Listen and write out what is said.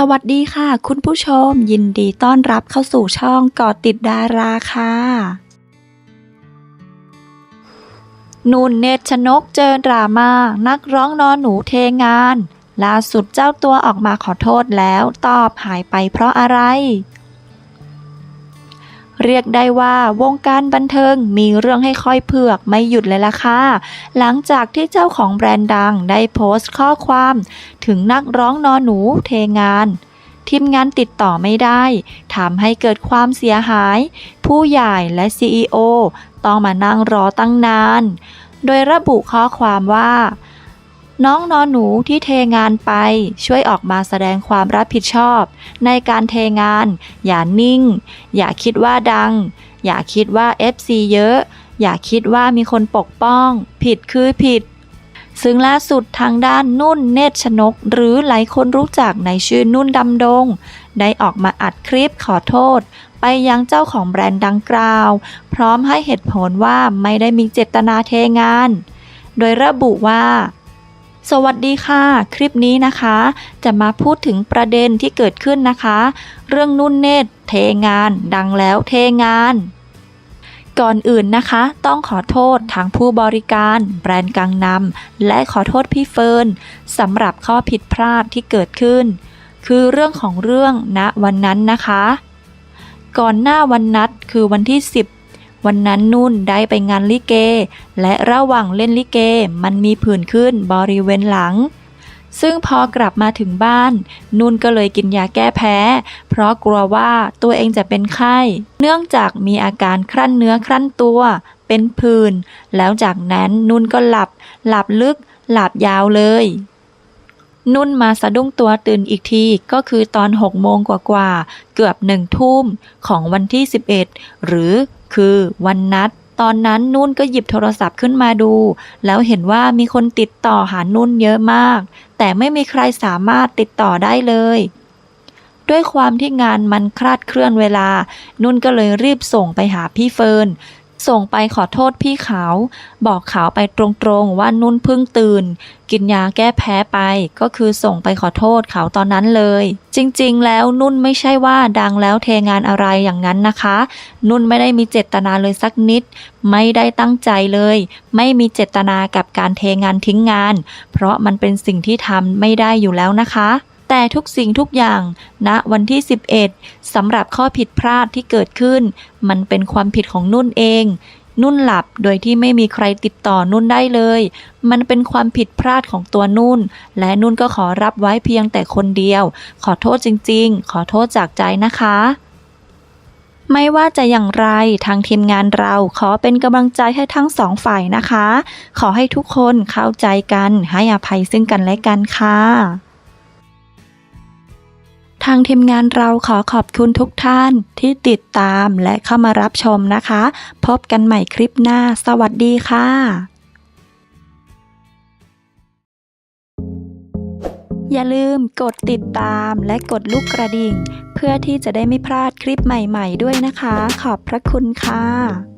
สวัสดีค่ะ คุณผู้ชม ยินดีต้อนรับเข้าสู่ช่องกอติดดาราค่ะ นุ่นเนตรชนกเจอดราม่านักร้องนอนหนูเทงาน ล่าสุดเจ้าตัวออกมาขอโทษแล้ว ตอบหายไปเพราะอะไร เรียกได้ว่าวงการบันเทิงมีเรื่องให้ค่อยเผือกไม่หยุดเลยล่ะค่ะ หลังจากที่เจ้าของแบรนด์ดังได้โพสต์ข้อความ ถึงนักร้องนอนหนูเทงานทีมงานติดต่อไม่ได้ทำให้เกิดความเสียหาย ผู้ใหญ่และ CEO ต้องมานั่งรอตั้งนาน โดยระบุข้อความว่า น้องนอนหนูที่เทงานไป ช่วยออกมาแสดงความรับผิดชอบ ในการเทงาน อย่านิ่ง อย่าคิดว่าดัง อย่าคิดว่า FC เยอะ อย่าคิดว่ามีคนปกป้อง ผิดคือผิด ซึ่งล่าสุดทางด้านนุ่นเนตรชนก หรือหลายคนรู้จักในชื่อนุ่นดำดง ได้ออกมาอัดคลิปขอโทษ ไปยังเจ้าของแบรนด์ดังกล่าว พร้อมให้เหตุผลว่าไม่ได้มีเจตนาเทงาน โดยระบุว่า สวัสดีค่ะ คลิปนี้นะคะ จะมาพูดถึงประเด็นที่เกิดขึ้นนะคะ เรื่องนุ่นเนตรเทงาน ดังแล้วเทงาน ก่อนอื่นนะคะ ต้องขอโทษทางผู้บริการ แบรนด์กังนำและขอโทษพี่เฟิร์นสำหรับข้อผิดพลาดที่เกิดขึ้น คือเรื่องของเรื่องณวันนั้นนะคะ ก่อนหน้าวันนัดคือวันที่ 10 วันนั้นนุ่นได้ไปงานลิเก และระหว่างเล่นลิเกมันมีผื่นขึ้นบริเวณหลัง ซึ่งพอกลับมาถึงบ้าน นุ่นก็เลยกินยาแก้แพ้ เพราะกลัวว่าตัวเองจะเป็นไข้ เนื่องจากมีอาการครั่นเนื้อครั่นตัว เป็นผื่นแล้วจากนั้นนุ่นก็หลับ หลับลึก หลับยาวเลย นุ่นมาสะดุ้งตัวตื่นอีกทีก็คือตอน6โมงกว่าๆเกือบหนึ่งทุ่มของวันที่ 11 หรือคือวันนัดตอนนั้นนุ่นก็หยิบโทรศัพท์ขึ้นมาดู แล้วเห็นว่ามีคนติดต่อหานุ่นเยอะมาก แต่ไม่มีใครสามารถติดต่อได้เลย ด้วยความที่งานมันคลาดเคลื่อนเวลา นุ่นก็เลยรีบส่งไปหาพี่เฟิร์น ส่งไปขอโทษพี่ขาว บอกขาวไปตรงๆว่านุ่นเพิ่งตื่น กินยาแก้แพ้ไป ก็คือส่งไปขอโทษเขาตอนนั้นเลย จริงๆ แล้วนุ่นไม่ใช่ว่าดังแล้วเทงานอะไรอย่างนั้นนะคะ นุ่นไม่ได้มีเจตนาเลยสักนิด ไม่ได้ตั้งใจเลย ไม่มีเจตนากับการเทงานทิ้งงาน เพราะมันเป็นสิ่งที่ทำไม่ได้อยู่แล้วนะคะ แต่ทุกสิ่งทุกอย่างณวันที่ 11สำหรับข้อผิดพลาดที่เกิดขึ้น มันเป็นความผิดของนุ่นเอง นุ่นหลับโดยที่ไม่มีใครติดต่อนุ่นได้เลย มันเป็นความผิดพลาดของตัวนุ่น และนุ่นก็ขอรับไว้เพียงแต่คนเดียว ขอโทษจริง ๆ ขอโทษจากใจนะคะไม่ว่าจะอย่างไรทางทีมงานเราขอเป็นกำลังใจให้ทั้งสองฝ่ายนะคะ ขอให้ทุกคนเข้าใจกันให้อภัยซึ่งกันและกันค่ะ ทางทีมงานเราขอขอบคุณทุกท่านที่ติดตามและเข้ามารับชมนะคะ พบกันใหม่คลิปหน้า สวัสดีค่ะอย่าลืมกดติดตามและกดลูกกระดิ่ง เพื่อที่จะได้ไม่พลาดคลิปใหม่ๆด้วยนะคะ ขอบพระคุณค่ะ